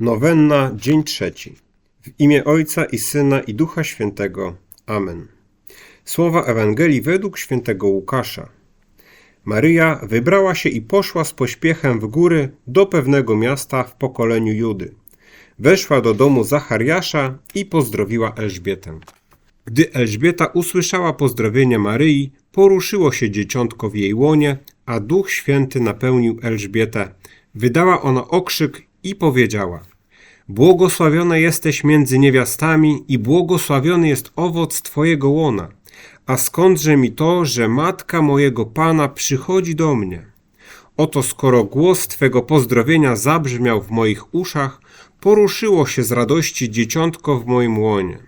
Nowenna, dzień trzeci. W imię Ojca i Syna i Ducha Świętego. Amen. Słowa Ewangelii według świętego Łukasza. Maryja wybrała się i poszła z pośpiechem w góry do pewnego miasta w pokoleniu Judy. Weszła do domu Zachariasza i pozdrowiła Elżbietę. Gdy Elżbieta usłyszała pozdrowienie Maryi, poruszyło się dzieciątko w jej łonie, a Duch Święty napełnił Elżbietę. Wydała ona okrzyk i powiedziała: Błogosławiona jesteś między niewiastami i błogosławiony jest owoc Twojego łona. A skądże mi to, że matka mojego Pana przychodzi do mnie? Oto skoro głos Twego pozdrowienia zabrzmiał w moich uszach, poruszyło się z radości dzieciątko w moim łonie.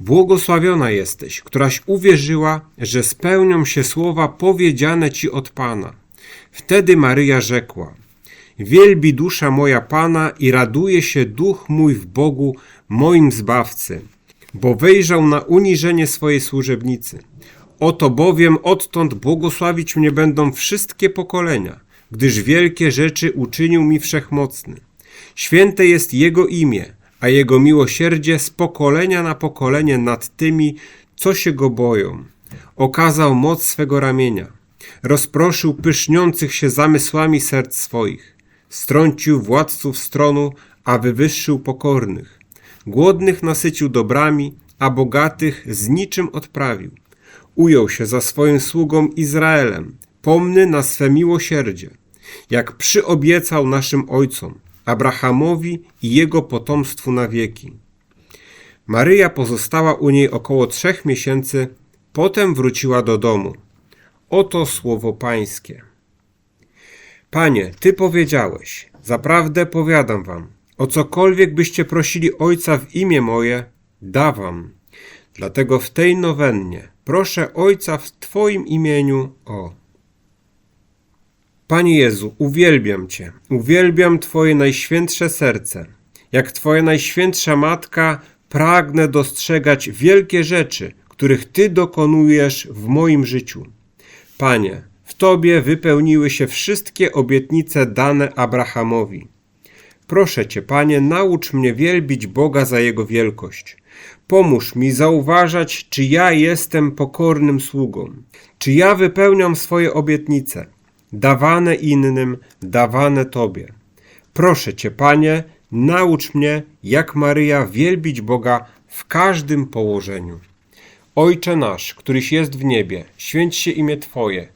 Błogosławiona jesteś, któraś uwierzyła, że spełnią się słowa powiedziane Ci od Pana. Wtedy Maryja rzekła: Wielbi dusza moja Pana i raduje się duch mój w Bogu, moim Zbawcy, bo wejrzał na uniżenie swojej służebnicy. Oto bowiem odtąd błogosławić mnie będą wszystkie pokolenia, gdyż wielkie rzeczy uczynił mi Wszechmocny. Święte jest Jego imię, a Jego miłosierdzie z pokolenia na pokolenie nad tymi, co się Go boją. Okazał moc swego ramienia, rozproszył pyszniących się zamysłami serc swoich, strącił władców stronu, a wywyższył pokornych. Głodnych nasycił dobrami, a bogatych z niczym odprawił. Ujął się za swoim sługą Izraelem, pomny na swe miłosierdzie, jak przyobiecał naszym ojcom, Abrahamowi i jego potomstwu na wieki. Maryja pozostała u niej około trzech miesięcy, potem wróciła do domu. Oto słowo Pańskie. Panie, Ty powiedziałeś, zaprawdę powiadam wam, o cokolwiek byście prosili Ojca w imię moje, dawam. Dlatego w tej nowennie proszę Ojca w Twoim imieniu o. Panie Jezu, uwielbiam Cię, uwielbiam Twoje najświętsze serce. Jak Twoja najświętsza Matka, pragnę dostrzegać wielkie rzeczy, których Ty dokonujesz w moim życiu. Panie, w Tobie wypełniły się wszystkie obietnice dane Abrahamowi. Proszę Cię, Panie, naucz mnie wielbić Boga za Jego wielkość. Pomóż mi zauważać, czy ja jestem pokornym sługą, czy ja wypełniam swoje obietnice, dawane innym, dawane Tobie. Proszę Cię, Panie, naucz mnie, jak Maryja, wielbić Boga w każdym położeniu. Ojcze nasz, któryś jest w niebie, święć się imię Twoje,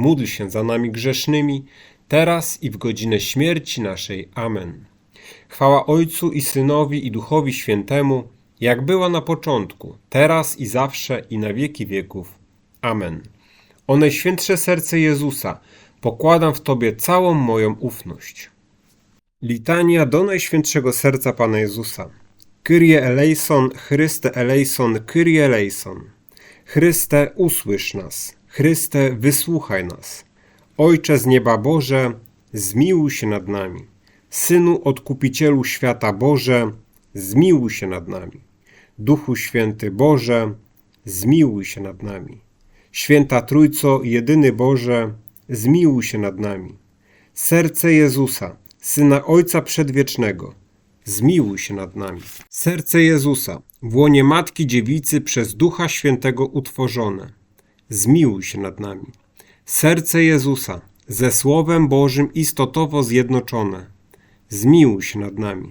módl się za nami grzesznymi, teraz i w godzinę śmierci naszej. Amen. Chwała Ojcu i Synowi i Duchowi Świętemu, jak była na początku, teraz i zawsze i na wieki wieków. Amen. O Najświętsze Serce Jezusa, pokładam w Tobie całą moją ufność. Litania do Najświętszego Serca Pana Jezusa. Kyrie eleison, Chryste eleison, Kyrie eleison. Chryste, usłysz nas. Chryste, wysłuchaj nas. Ojcze z nieba Boże, zmiłuj się nad nami. Synu Odkupicielu świata Boże, zmiłuj się nad nami. Duchu Święty Boże, zmiłuj się nad nami. Święta Trójco, jedyny Boże, zmiłuj się nad nami. Serce Jezusa, Syna Ojca Przedwiecznego, zmiłuj się nad nami. Serce Jezusa, w łonie Matki Dziewicy przez Ducha Świętego utworzone, zmiłuj się nad nami. Serce Jezusa, ze Słowem Bożym istotowo zjednoczone, zmiłuj się nad nami.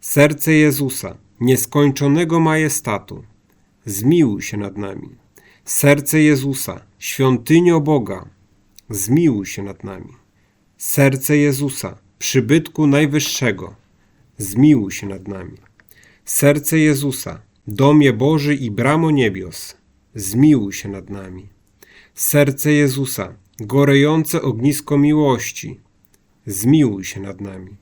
Serce Jezusa, nieskończonego majestatu, zmiłuj się nad nami. Serce Jezusa, świątynio Boga, zmiłuj się nad nami. Serce Jezusa, przybytku Najwyższego, zmiłuj się nad nami. Serce Jezusa, domie Boży i bramo niebios, zmiłuj się nad nami. Serce Jezusa, gorejące ognisko miłości, zmiłuj się nad nami.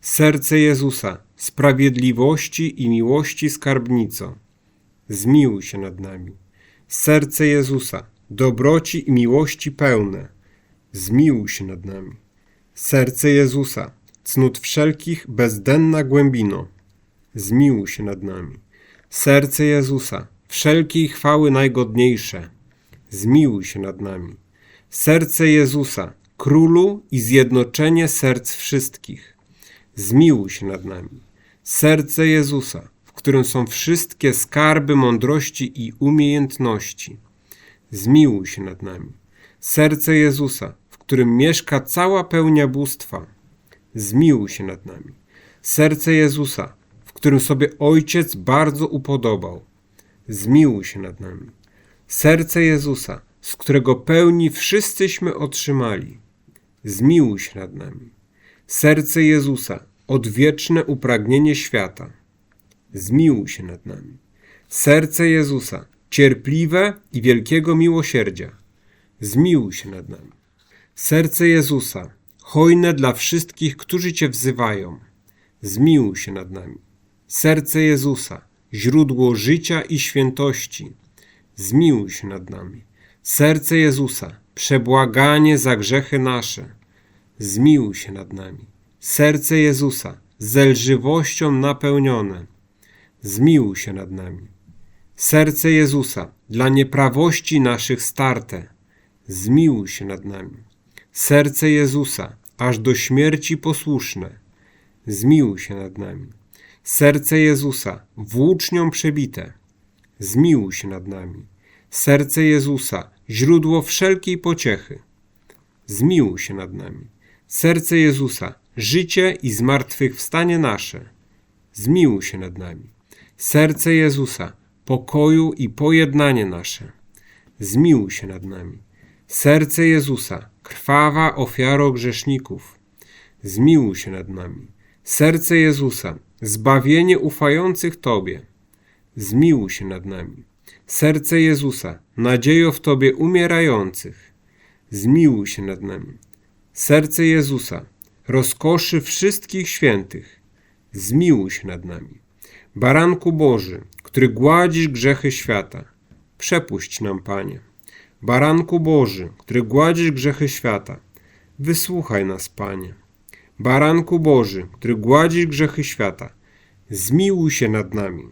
Serce Jezusa, sprawiedliwości i miłości skarbnico, zmiłuj się nad nami. Serce Jezusa, dobroci i miłości pełne, zmiłuj się nad nami. Serce Jezusa, cnót wszelkich bezdenna głębino, zmiłuj się nad nami. Serce Jezusa, wszelkiej chwały najgodniejsze, zmiłuj się nad nami. Serce Jezusa, królu i zjednoczenie serc wszystkich, zmiłuj się nad nami. Serce Jezusa, w którym są wszystkie skarby mądrości i umiejętności, zmiłuj się nad nami. Serce Jezusa, w którym mieszka cała pełnia bóstwa, zmiłuj się nad nami. Serce Jezusa, w którym sobie Ojciec bardzo upodobał, zmiłuj się nad nami. Serce Jezusa, z którego pełni wszyscyśmy otrzymali, zmiłuj się nad nami. Serce Jezusa, odwieczne upragnienie świata, zmiłuj się nad nami. Serce Jezusa, cierpliwe i wielkiego miłosierdzia, zmiłuj się nad nami. Serce Jezusa, hojne dla wszystkich, którzy Cię wzywają, zmiłuj się nad nami. Serce Jezusa, źródło życia i świętości, zmiłuj się nad nami. Serce Jezusa, przebłaganie za grzechy nasze, zmiłuj się nad nami. Serce Jezusa, zelżywością napełnione, zmiłuj się nad nami. Serce Jezusa, dla nieprawości naszych starte, zmiłuj się nad nami. Serce Jezusa, aż do śmierci posłuszne, zmiłuj się nad nami. Serce Jezusa, włócznią przebite, zmiłuj się nad nami. Serce Jezusa, źródło wszelkiej pociechy, zmiłuj się nad nami. Serce Jezusa, życie i zmartwychwstanie nasze, zmiłuj się nad nami. Serce Jezusa, pokoju i pojednanie nasze, zmiłuj się nad nami. Serce Jezusa, krwawa ofiaro grzeszników, zmiłuj się nad nami. Serce Jezusa, zbawienie ufających Tobie, zmiłuj się nad nami. Serce Jezusa, nadziejo w Tobie umierających, zmiłuj się nad nami. Serce Jezusa, rozkoszy wszystkich świętych, zmiłuj się nad nami. Baranku Boży, który gładzisz grzechy świata, przepuść nam, Panie. Baranku Boży, który gładzisz grzechy świata, wysłuchaj nas, Panie. Baranku Boży, który gładzisz grzechy świata, zmiłuj się nad nami.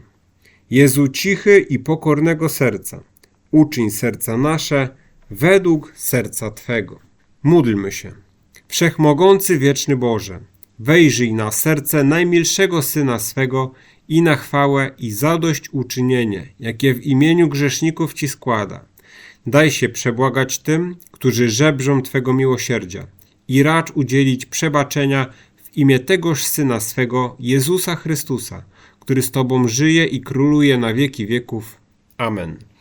Jezu cichy i pokornego serca, uczyń serca nasze według serca Twego. Módlmy się. Wszechmogący wieczny Boże, wejrzyj na serce najmilszego Syna swego i na chwałę i zadośćuczynienie, jakie w imieniu grzeszników Ci składa. Daj się przebłagać tym, którzy żebrzą Twego miłosierdzia i racz udzielić przebaczenia w imię tegoż Syna swego, Jezusa Chrystusa, który z Tobą żyje i króluje na wieki wieków. Amen.